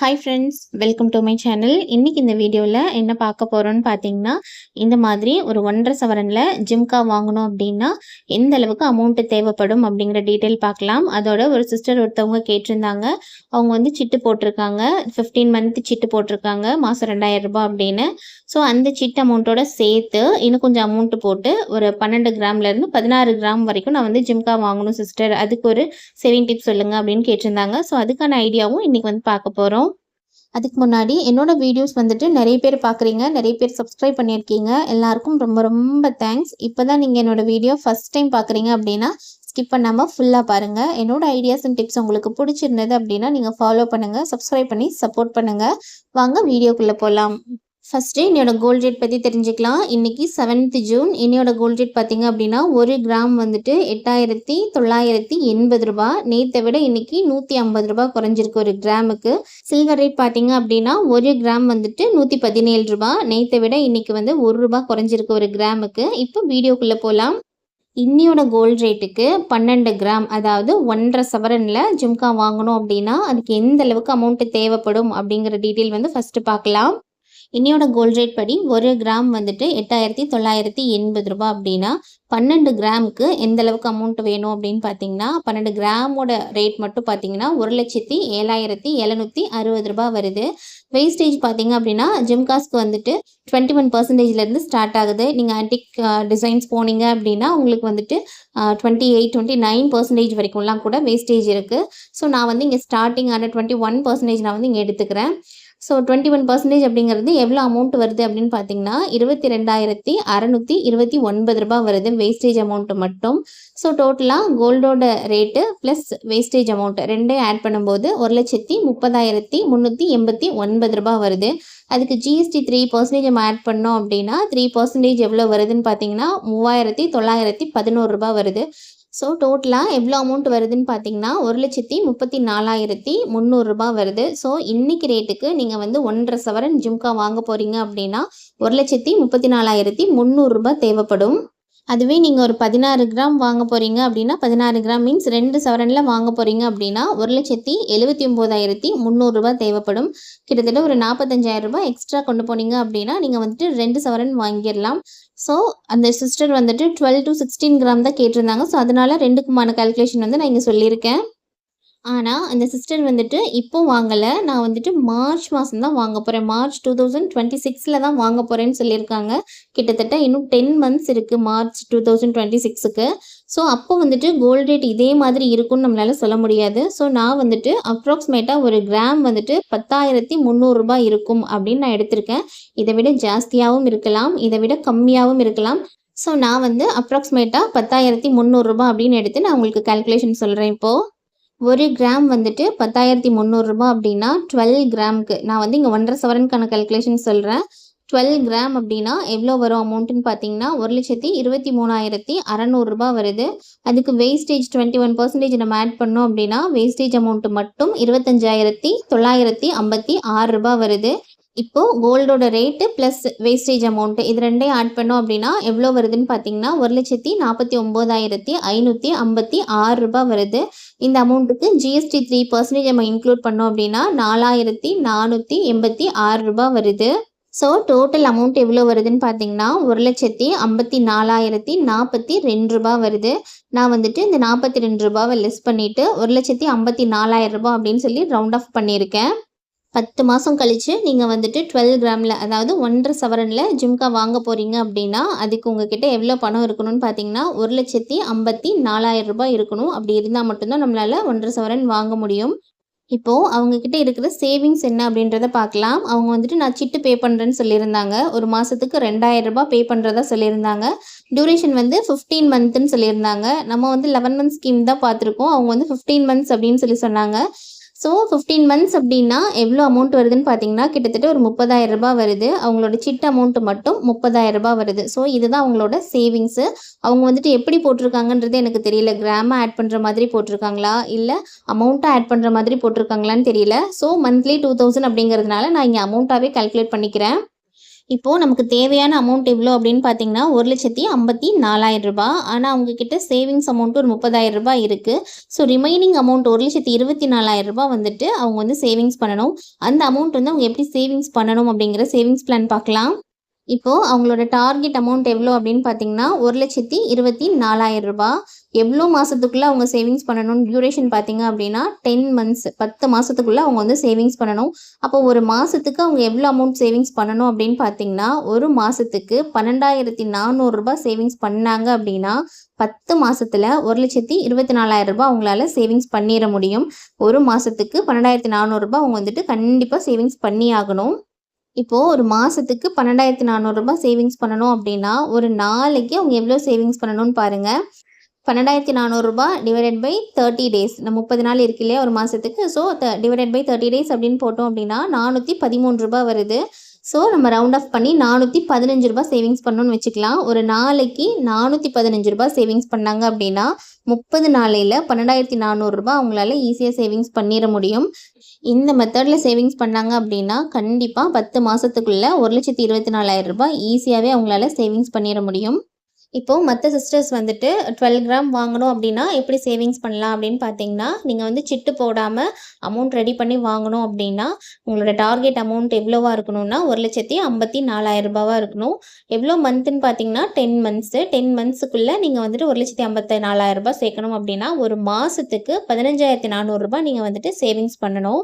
Hi friends welcome to my channel இன்றைக்கி இந்த வீடியோவில் என்ன பார்க்க போகிறோன்னு பார்த்தீங்கன்னா இந்த மாதிரி ஒரு ஒன்றரை சவரனில் ஜிம்கா வாங்கணும் அப்படின்னா எந்த அளவுக்கு அமௌண்ட்டு தேவைப்படும் அப்படிங்கிற டீட்டெயில் பார்க்கலாம். அதோட ஒரு சிஸ்டர் ஒருத்தவங்க கேட்டிருந்தாங்க. அவங்க வந்து சிட்டு போட்டிருக்காங்க. ஃபிஃப்டீன் மந்த் சிட்டு போட்டிருக்காங்க. மாதம் ரெண்டாயிரம் ரூபாய் அப்படின்னு. ஸோ அந்த சிட்டு அமௌண்ட்டோட சேர்த்து இன்னும் கொஞ்சம் அமௌண்ட்டு போட்டு ஒரு பன்னெண்டு கிராம்லேருந்து பதினாறு கிராம் வரைக்கும் நான் வந்து ஜிம்கா வாங்கணும் சிஸ்டர் அதுக்கு ஒரு சேவிங் டிப்ஸ் சொல்லுங்கள் அப்படின்னு கேட்டிருந்தாங்க. ஸோ அதுக்கான ஐடியாவும் இன்றைக்கி வந்து பார்க்க போகிறோம் அதுக்கு முன்னாடி என்னோட வீடியோஸ் வந்துட்டு நிறைய பேர் பார்க்குறீங்க நிறைய பேர் சப்ஸ்கிரைப் பண்ணியிருக்கீங்க. எல்லாருக்கும் ரொம்ப ரொம்ப தேங்க்ஸ் இப்போ தான் நீங்கள் என்னோட வீடியோ ஃபஸ்ட் டைம் பார்க்குறீங்க அப்படின்னா ஸ்கிப் பண்ணாமல் ஃபுல்லாக பாருங்கள் என்னோட ஐடியாஸ் அண்ட் டிப்ஸ் உங்களுக்கு பிடிச்சிருந்தது அப்படின்னா நீங்கள் ஃபாலோ பண்ணுங்கள் சப்ஸ்கிரைப் பண்ணி சப்போர்ட் பண்ணுங்கள் வாங்க வீடியோக்குள்ளே போகலாம் ஃபஸ்ட்டு என்னோட கோல்ட் ரேட் பற்றி தெரிஞ்சுக்கலாம். இன்றைக்கி செவன்த் ஜூன் என்னோட கோல்ட் ரேட் பார்த்தீங்க அப்படின்னா ஒரு கிராம் வந்துட்டு எட்டாயிரத்தி தொள்ளாயிரத்தி எண்பது ரூபா. நேற்றை விட இன்றைக்கி நூற்றி ஐம்பது ரூபா குறைஞ்சிருக்கு ஒரு கிராமுக்கு. சில்வர் ரேட் பார்த்தீங்க அப்படின்னா ஒரு கிராம் வந்துட்டு நூற்றி பதினேழு ரூபா. நேற்றை விட இன்றைக்கி வந்து ஒரு ரூபா குறைஞ்சிருக்கு ஒரு கிராமுக்கு. இப்போ வீடியோக்குள்ளே போகலாம் இன்னியோட கோல்ட் ரேட்டுக்கு பன்னெண்டு கிராம் அதாவது ஒன்றரை சவரனில் ஜும்கா வாங்கணும் அப்படின்னா அதுக்கு எந்த அளவுக்கு அமௌண்ட்டு தேவைப்படும் அப்படிங்கிற டீட்டெயில் வந்து ஃபஸ்ட்டு பார்க்கலாம். இன்னையோட கோல்ட் ரேட் படி ஒரு கிராம் வந்துட்டு எட்டாயிரத்தி தொள்ளாயிரத்தி எண்பது ரூபாய் அப்படின்னா பன்னெண்டு கிராமுக்கு எந்த அளவுக்கு அமௌண்ட் வேணும் அப்படின்னு பார்த்தீங்கன்னா பன்னெண்டு கிராமோட ரேட் மட்டும் பார்த்தீங்கன்னா ஒரு லட்சத்தி ஏழாயிரத்தி எழுநூற்றி அறுபது ரூபாய் வருது. வேஸ்டேஜ் பார்த்தீங்க அப்படின்னா ஜிம்காஸ்க்கு வந்துட்டு டுவெண்ட்டி ஒன் பர்சன்டேஜ்லேருந்து ஸ்டார்ட் ஆகுது. நீங்கள் ஆன்டிக் டிசைன்ஸ் போனீங்க அப்படின்னா உங்களுக்கு வந்துட்டு twenty eight twenty nine percentage வரைக்கும்லாம் கூட வேஸ்டேஜ் இருக்குது ஸோ நான் வந்து இங்கே ஸ்டார்டிங் ஆன டுவெண்ட்டி ஒன் பர்சன்டேஜ் நான் வந்து இங்கே எடுத்துக்கிறேன். ஸோ டுவெண்ட்டி ஒன் பர்சன்டேஜ் அப்படிங்கிறது எவ்வளோ அமௌண்ட் வருது அப்படின்னு பார்த்தீங்கன்னா இருபத்தி ரெண்டாயிரத்தி அறநூற்றி இருபத்தி ஒன்பது ரூபாய் வருது வேஸ்டேஜ் அமௌண்ட்டு மட்டும். ஸோ டோட்டலாக கோல்டோட ரேட்டு ப்ளஸ் வேஸ்டேஜ் அமௌண்ட் ரெண்டே ஆட் பண்ணும்போது ஒரு லட்சத்தி முப்பதாயிரத்தி முந்நூற்றி எண்பத்தி ஒன்பது ரூபாய் வருது. அதுக்கு ஜிஎஸ்டி த்ரீ பர்சன்டேஜ் நம்ம ஆட் பண்ணோம் அப்படின்னா த்ரீ பர்சன்டேஜ் எவ்வளோ வருதுன்னு பார்த்தீங்கன்னா மூவாயிரத்தி தொள்ளாயிரத்தி பதினோரு ரூபாய் வருது. ஸோ டோட்டலாக எவ்வளோ அமௌண்ட் வருதுன்னு பார்த்தீங்கன்னா ஒரு லட்சத்தி முப்பத்தி நாலாயிரத்தி முந்நூறுரூபா வருது. ஸோ இன்றைக்கி ரேட்டுக்கு நீங்கள் வந்து ஒன்றரை சவரன் ஜும்கா வாங்க போகிறீங்க அப்படின்னா ஒரு லட்சத்தி முப்பத்தி நாலாயிரத்தி முந்நூறுரூபா தேவைப்படும். அதுவே நீங்கள் ஒரு பதினாறு கிராம் வாங்க போகிறீங்க அப்படின்னா பதினாறு கிராம் மீன்ஸ் ரெண்டு சவரனில் வாங்க போகிறீங்க அப்படின்னா ஒரு லட்சத்தி எழுபத்தி ஒம்போதாயிரத்தி முந்நூறுரூபா தேவைப்படும். கிட்டத்தட்ட ஒரு நாற்பத்தஞ்சாயிரம் ரூபாய் எக்ஸ்ட்ரா கொண்டு போனீங்க அப்படின்னா நீங்கள் வந்துட்டு ரெண்டு சவரன் வாங்கிடலாம். ஸோ அந்த சிஸ்டர் வந்துட்டு டுவெல் டு சிக்ஸ்டீன் கிராம் தான் கேட்டிருந்தாங்க. ஸோ அதனால் ரெண்டுக்குமான கால்குலேஷன் வந்து நான் இங்கே சொல்லியிருக்கேன். ஆனால் அந்த சிஸ்டர் வந்துட்டு இப்போ வாங்கலை. நான் வந்துட்டு மார்ச் மாதம் தான் வாங்க போகிறேன் மார்ச் டூ தௌசண்ட் டுவெண்ட்டி சிக்ஸில் தான் வாங்க போகிறேன்னு சொல்லியிருக்காங்க. கிட்டத்தட்ட இன்னும் டென் மந்த்ஸ் இருக்குது மார்ச் டூ தௌசண்ட் டுவெண்ட்டி சிக்ஸுக்கு ஸோ அப்போ வந்துட்டு கோல்டு ரேட் இதே மாதிரி இருக்கும்னு நம்மளால் சொல்ல முடியாது. ஸோ நான் வந்துட்டு அப்ராக்சிமேட்டாக ஒரு கிராம் வந்துட்டு பத்தாயிரத்தி முந்நூறுரூபா இருக்கும் அப்படின்னு நான் எடுத்திருக்கேன். இதை விட ஜாஸ்தியாகவும் இருக்கலாம். இதை விட கம்மியாகவும் இருக்கலாம். ஸோ நான் வந்து அப்ராக்சிமேட்டாக பத்தாயிரத்தி முந்நூறுரூபா அப்படின்னு எடுத்து நான் உங்களுக்கு கால்குலேஷன் சொல்கிறேன் இப்போது ஒரு கிராம் வந்துட்டு பத்தாயிரத்தி முந்நூறுரூபா அப்படின்னா டுவெல் கிராமுக்கு. நான் வந்து இங்கே ஒன்றரை சவரனுக்கான கல்குலேஷன் சொல்கிறேன் டுவெல் கிராம் அப்படின்னா எவ்வளோ வரும் அமௌண்ட்டுன்னு பார்த்தீங்கன்னா ஒரு லட்சத்தி இருபத்தி மூணாயிரத்தி அறநூறுரூபா வருது. அதுக்கு வேஸ்டேஜ் டுவெண்ட்டி ஒன் பர்சன்டேஜ் நம்ம ஆட் பண்ணோம் அப்படின்னா வேஸ்டேஜ் அமௌண்ட்டு மட்டும் இருபத்தஞ்சாயிரத்தி தொள்ளாயிரத்தி ஐம்பத்தி ஆறு ரூபா வருது. இப்போது கோல்டோட ரேட்டு ப்ளஸ் வேஸ்டேஜ் அமௌண்ட்டு இது ரெண்டையும் ஆட் பண்ணோம் அப்படின்னா எவ்வளோ வருதுன்னு பார்த்தீங்கன்னா ஒரு லட்சத்தி நாற்பத்தி ஒம்போதாயிரத்தி ஐநூற்றி ஐம்பத்தி ஆறு ரூபாய் வருது. இந்த அமௌண்ட்டுக்கு ஜிஎஸ்டி த்ரீ பர்சன்டேஜ் நம்ம இன்க்ளூட் பண்ணோம் அப்படின்னா நாலாயிரத்தி நானூற்றி எண்பத்தி ஆறு ரூபாய் வருது. ஸோ டோட்டல் அமௌண்ட் எவ்வளோ வருதுன்னு பார்த்தீங்கன்னா ஒரு லட்சத்தி ஐம்பத்தி நாலாயிரத்தி நாற்பத்தி ரெண்டு ரூபா வருது. நான் வந்துட்டு இந்த நாற்பத்தி ரெண்டு ரூபாவை லெஸ் பண்ணிவிட்டு ஒரு லட்சத்தி ஐம்பத்தி நாலாயிரம் ரூபா அப்படின்னு சொல்லி ரவுண்ட் ஆஃப் பண்ணியிருக்கேன். பத்து மாதம் கழித்து நீங்கள் வந்துட்டு டுவெல் கிராமில் அதாவது ஒன்றரை சவரனில் ஜிம்கா வாங்க போகிறீங்க அப்படின்னா அதுக்கு உங்ககிட்ட எவ்வளோ பணம் இருக்கணும்னு பார்த்தீங்கன்னா ஒரு லட்சத்தி ஐம்பத்தி நாலாயிரம் ரூபாய் இருக்கணும். அப்படி இருந்தால் மட்டும்தான் நம்மளால் ஒன்றரை சவரன் வாங்க முடியும். இப்போது அவங்கக்கிட்ட இருக்கிற சேவிங்ஸ் என்ன அப்படின்றத பார்க்கலாம் அவங்க வந்துட்டு நான் சிட்டு பே பண்ணுறேன்னு சொல்லியிருந்தாங்க. ஒரு மாதத்துக்கு ரெண்டாயிரம் ரூபாய் பே பண்ணுறதா சொல்லியிருந்தாங்க. டியூரேஷன் வந்து ஃபிஃப்டீன் மந்த்துன்னு சொல்லியிருந்தாங்க. நம்ம வந்து லெவன் மந்த் ஸ்கீம் தான் பார்த்துருக்கோம் அவங்க வந்து ஃபிஃப்டீன் மந்த்ஸ் அப்படின்னு சொல்லி சொன்னாங்க. ஸோ ஃபிஃப்டீன் மந்த்ஸ் அப்படின்னா எவ்வளோ அமௌண்ட் வருதுன்னு பார்த்தீங்கன்னா கிட்டத்தட்ட ஒரு முப்பதாயிரம் ரூபாய் வருது. அவங்களோட சிட் அமௌண்ட்டு மட்டும் முப்பதாயிரம் ரூபாய் வருது. ஸோ இதுதான் அவங்களோட சேவிங்ஸு அவங்க வந்துட்டு எப்படி போட்டிருக்காங்கன்றது எனக்கு தெரியல. கிராமா ஆட் பண்ணுற மாதிரி போட்டிருக்காங்களா? இல்லை அமௌண்ட்டாக ஆட் பண்ணுற மாதிரி போட்டிருக்காங்களான்னு தெரியல. ஸோ மந்த்லி டூ தௌசண்ட் அப்படிங்கிறதுனால நான் இங்கே அமௌண்ட்டாகவே கால்குலேட் பண்ணிக்கிறேன். இப்போது நமக்கு தேவையான அமௌண்ட் எவ்வளோ அப்படின்னு பார்த்தீங்கன்னா ஒரு லட்சத்தி ஐம்பத்தி நாலாயிரம் ரூபாய். ஆனால் அவங்கக்கிட்ட சேவிங்ஸ் அமௌண்ட் ஒரு முப்பதாயிரம் ரூபாய் இருக்குது ஸோ ரிமைனிங் அமௌண்ட் ஒரு லட்சத்தி இருபத்தி நாலாயிரம் ரூபாய் வந்துட்டு அவங்க வந்து சேவிங்ஸ் பண்ணணும். அந்த அமௌண்ட் வந்து அவங்க எப்படி சேவிங்ஸ் பண்ணணும் அப்படிங்கிற சேவிங்ஸ் பிளான் பார்க்கலாம். இப்போது அவங்களோட டார்கெட் அமௌண்ட் எவ்வளோ அப்படின்னு பார்த்தீங்கன்னா ஒரு லட்சத்தி இருபத்தி நாலாயிரம் ரூபாய். எவ்வளோ மாதத்துக்குள்ளே அவங்க சேவிங்ஸ் பண்ணணும் டியூரேஷன் பார்த்தீங்க அப்படின்னா டென் மந்த்ஸ் பத்து மாதத்துக்குள்ளே அவங்க வந்து சேவிங்ஸ் பண்ணணும். அப்போ ஒரு மாதத்துக்கு அவங்க எவ்வளோ அமௌண்ட் சேவிங்ஸ் பண்ணணும் அப்படின்னு பார்த்தீங்கன்னா ஒரு மாதத்துக்கு பன்னெண்டாயிரத்தி நானூறுரூபா சேவிங்ஸ் பண்ணாங்க அப்படின்னா பத்து மாதத்தில் ஒரு லட்சத்தி இருபத்தி நாலாயிரம் ரூபாய் அவங்களால சேவிங்ஸ் பண்ணிட முடியும். ஒரு மாதத்துக்கு பன்னெண்டாயிரத்தி நானூறுரூபா அவங்க வந்துட்டு கண்டிப்பாக சேவிங்ஸ் பண்ணி ஆகணும் இப்போது ஒரு மாதத்துக்கு பன்னெண்டாயிரத்தி நானூறுரூபா சேவிங்ஸ் பண்ணணும் அப்படின்னா ஒரு நாளைக்கு அவங்க எவ்வளோ சேவிங்ஸ் பண்ணணும்னு பாருங்கள் பன்னெண்டாயிரத்தி நானூறுரூபா டிவைடட் பை தேர்ட்டி டேஸ் நம்ம முப்பது நாள் இருக்கு இல்லையா ஒரு மாதத்துக்கு so divided by thirty days அப்படின்னு போட்டோம் அப்படின்னா நானூற்றி பதிமூணு ரூபா வருது. ஸோ நம்ம ரவுண்ட் ஆஃப் பண்ணி நானூற்றி பதினஞ்சு ரூபாய் சேவிங்ஸ் பண்ணணும்னு வச்சுக்கலாம். ஒரு நாளைக்கு நானூற்றி பதினஞ்சு ரூபாய் சேவிங்ஸ் பண்ணாங்க அப்படின்னா முப்பது நாளையில் பன்னெண்டாயிரத்தி நானூறுரூபா அவங்களால ஈஸியாக சேவிங்ஸ் பண்ணிட முடியும். இந்த மெத்தடில் சேவிங்ஸ் பண்ணாங்க அப்படின்னா கண்டிப்பாக பத்து மாதத்துக்குள்ளே ஒரு லட்சத்தி இருபத்தி நாலாயிரம் ரூபாய் ஈஸியாகவே அவங்களால சேவிங்ஸ் பண்ணிட முடியும். இப்போது மற்ற சிஸ்டர்ஸ் வந்துட்டு டுவெல் கிராம் வாங்கணும் அப்படின்னா எப்படி சேவிங்ஸ் பண்ணலாம் அப்படின்னு பார்த்தீங்கன்னா நீங்கள் வந்து சிட்டு போடாமல் அமௌண்ட் ரெடி பண்ணி வாங்கணும் அப்படின்னா உங்களோட டார்கெட் அமௌண்ட் எவ்வளோவா இருக்கணும்னா ஒரு லட்சத்தி ஐம்பத்தி நாலாயிரம் ரூபாவாக இருக்கணும். எவ்வளோ மந்த்துன்னு பார்த்தீங்கன்னா டென் மந்த்ஸு டென் மந்த்ஸுக்குள்ளே நீங்கள் வந்துட்டு ஒரு லட்சத்தி ஐம்பத்தி நாலாயிரம் ரூபாய் சேர்க்கணும் அப்படின்னா ஒரு மாதத்துக்கு பதினஞ்சாயிரத்தி நானூறுரூபா நீங்கள் வந்துட்டு சேவிங்ஸ் பண்ணணும்.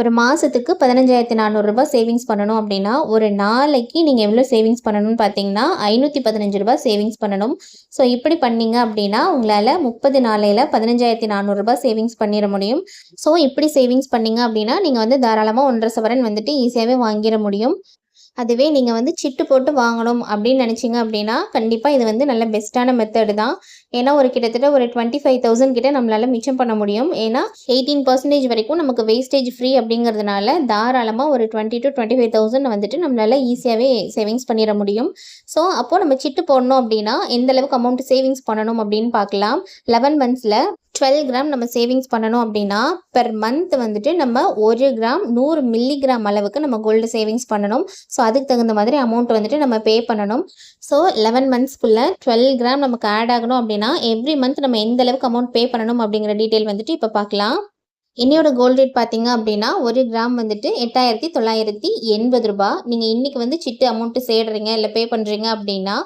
ஒரு மாதத்துக்கு பதினஞ்சாயிரத்தி நானூறுரூபா சேவிங்ஸ் பண்ணணும் அப்படின்னா ஒரு நாளைக்கு நீங்கள் எவ்வளோ சேவிங்ஸ் பண்ணணும்னு பார்த்தீங்கன்னா ஐநூற்றி பதினஞ்சு ரூபாய் சேவிங்ஸ் பண்ணணும். ஸோ இப்படி பண்ணீங்க அப்படின்னா உங்களால் முப்பது நாளையில் பதினஞ்சாயிரத்தி நானூறுரூபா சேவிங்ஸ் பண்ணிட முடியும். ஸோ இப்படி சேவிங்ஸ் பண்ணீங்க அப்படின்னா நீங்கள் வந்து தாராளமாக ஒன்றரை சவரன் வந்துட்டு ஈஸியாகவே வாங்கிட முடியும். அதுவே நீங்கள் வந்து சிட்டு போட்டு வாங்கணும் அப்படின்னு நினச்சிங்க அப்படின்னா கண்டிப்பாக இது வந்து நல்ல பெஸ்ட்டான மெத்தடு தான். ஏன்னா ஒரு கிட்டத்தட்ட ஒரு டுவெண்ட்டி ஃபைவ் தௌசண்ட் கிட்ட நம்மளால மிச்சம் பண்ண முடியும். ஏன்னா எயிட்டீன் பர்சன்டேஜ் வரைக்கும் நமக்கு வேஸ்டேஜ் ஃப்ரீ அப்படிங்கிறதுனால தாராளமாக ஒரு twenty to twenty five thousand வந்துட்டு நம்மளால ஈஸியாகவே சேவிங்ஸ் பண்ணிட முடியும். ஸோ அப்போது நம்ம சிட்டு போடணும் அப்படின்னா எந்த அளவுக்கு அமௌண்ட் சேவிங்ஸ் பண்ணணும் அப்படின்னு பார்க்கலாம். லெவன் மந்த்ஸில் டுவெல் கிராம் நம்ம சேவிங்ஸ் பண்ணணும் அப்படின்னா பெர் மந்த் வந்துட்டு நம்ம ஒரு கிராம் நூறு மில்லிகிராம் அளவுக்கு நம்ம கோல்டு சேவிங்ஸ் பண்ணணும். ஸோ அதுக்கு தகுந்த மாதிரி அமௌண்ட் வந்துட்டு நம்ம பே பண்ணணும். ஸோ லெவன் மந்த்ஸ்க்குள்ளே டுவெல் கிராம் நமக்கு ஆட் ஆகணும் அப்படின்னா எவ்ரி மந்த் நம்ம எந்த அளவுக்கு அமௌண்ட் பே பண்ணணும் அப்படிங்கிற டீட்டெயில் வந்துட்டு இப்போ பார்க்கலாம் இன்னையோட கோல்டு ரேட் பார்த்தீங்க அப்படின்னா ஒரு கிராம் வந்துட்டு எட்டாயிரத்தி தொள்ளாயிரத்தி எண்பது ரூபாய். நீங்கள் இன்றைக்கி வந்து சிட்டு அமௌண்ட்டு சேடுறீங்க இல்லை பே பண்ணுறீங்க அப்படின்னா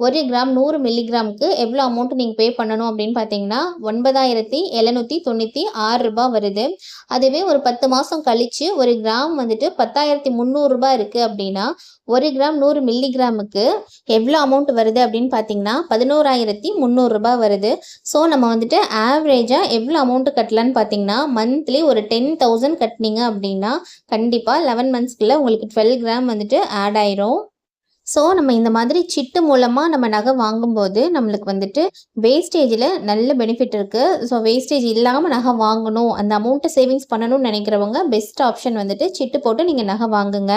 ஒரு கிராம் நூறு மில்லிகிராமுக்கு எவ்வளோ அமௌண்ட் நீங்கள் பே பண்ணணும் அப்படின்னு பார்த்தீங்கன்னா ஒன்பதாயிரத்தி எழுநூற்றி தொண்ணூற்றி ஆறு ரூபாய் வருது. அதுவே ஒரு பத்து மாதம் கழித்து ஒரு கிராம் வந்துட்டு பத்தாயிரத்தி முந்நூறுரூபா இருக்குது அப்படின்னா ஒரு கிராம் நூறு மில்லிகிராமுக்கு எவ்வளோ அமௌண்ட் வருது அப்படின்னு பார்த்தீங்கன்னா பதினோராயிரத்தி முந்நூறுரூபா வருது. ஸோ நம்ம வந்துட்டு ஆவரேஜாக எவ்வளோ அமௌண்ட்டு கட்டலான்னு பார்த்தீங்கன்னா மந்த்லி ஒரு டென் தௌசண்ட் கட்டினீங்க அப்படின்னா கண்டிப்பாக லெவன் மந்த்ஸ்க்குள்ளே உங்களுக்கு டுவெல் கிராம் வந்துட்டு ஆட் ஆயிரும். ஸோ நம்ம இந்த மாதிரி சிட்டு மூலமாக நம்ம நகை வாங்கும்போது நம்மளுக்கு வந்துட்டு வேஸ்டேஜில் நல்ல பெனிஃபிட் இருக்குது ஸோ வேஸ்டேஜ் இல்லாமல் நகை வாங்கணும். அந்த அமௌண்ட்டை சேவிங்ஸ் பண்ணணும்னு நினைக்கிறவங்க பெஸ்ட் ஆப்ஷன் வந்துட்டு சிட்டு போட்டு நீங்கள் நகை வாங்குங்க.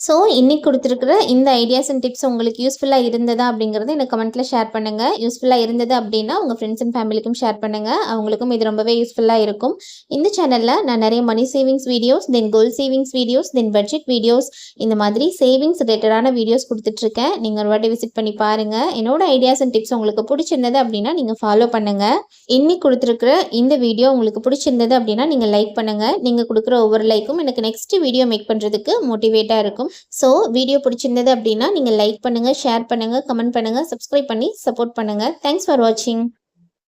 ஸோ இன்னைக்கு கொடுத்துருக்குற இந்த ஐடியாஸ் அண்ட் டிப்ஸ் உங்களுக்கு யூஸ்ஃபுல்லாக இருந்ததா அப்படிங்கிறத எனக்கு கமெண்ட்டில் ஷேர் பண்ணுங்கள் யூஸ்ஃபுல்லாக இருந்தது அப்படின்னா உங்கள் ஃப்ரெண்ட்ஸ் அண்ட் ஃபேமிலிக்கும் ஷேர் பண்ணுங்கள் அவங்களுக்கும் இது ரொம்பவே யூஸ்ஃபுல்லாக இருக்கும். இந்த சேனலில் நான் நிறைய money savings videos then goal savings videos then budget videos இந்த மாதிரி சேவிங்ஸ் ரிலேட்டடான வீடியோஸ் கொடுத்துட்ருக்கேன். நீங்கள் ஒரு வாட்டி விசிட் பண்ணி பாருங்கள் என்னோட ஐடியாஸ் அண்ட் டிப்ஸ் உங்களுக்கு பிடிச்சிருந்தது அப்படின்னா நீங்கள் ஃபாலோ பண்ணுங்கள் இன்னைக்கு கொடுத்துருக்குற இந்த வீடியோ உங்களுக்கு பிடிச்சிருந்தது அப்படின்னா நீங்கள் லைக் பண்ணுங்கள் நீங்கள் கொடுக்குற ஒவ்வொரு லைக்கும் எனக்கு நெக்ஸ்ட் வீடியோ மேக் பண்ணுறதுக்கு மோட்டிவேட்டாக இருக்கும். ஸோ வீடியோ பிடிச்சிருந்தது அப்படின்னா நீங்கள் லைக் பண்ணுங்கள் ஷேர் பண்ணுங்கள் கமெண்ட் பண்ணுங்கள் சப்ஸ்கிரைப் பண்ணி சப்போர்ட் பண்ணுங்கள் தேங்க்ஸ் ஃபார் வாட்சிங்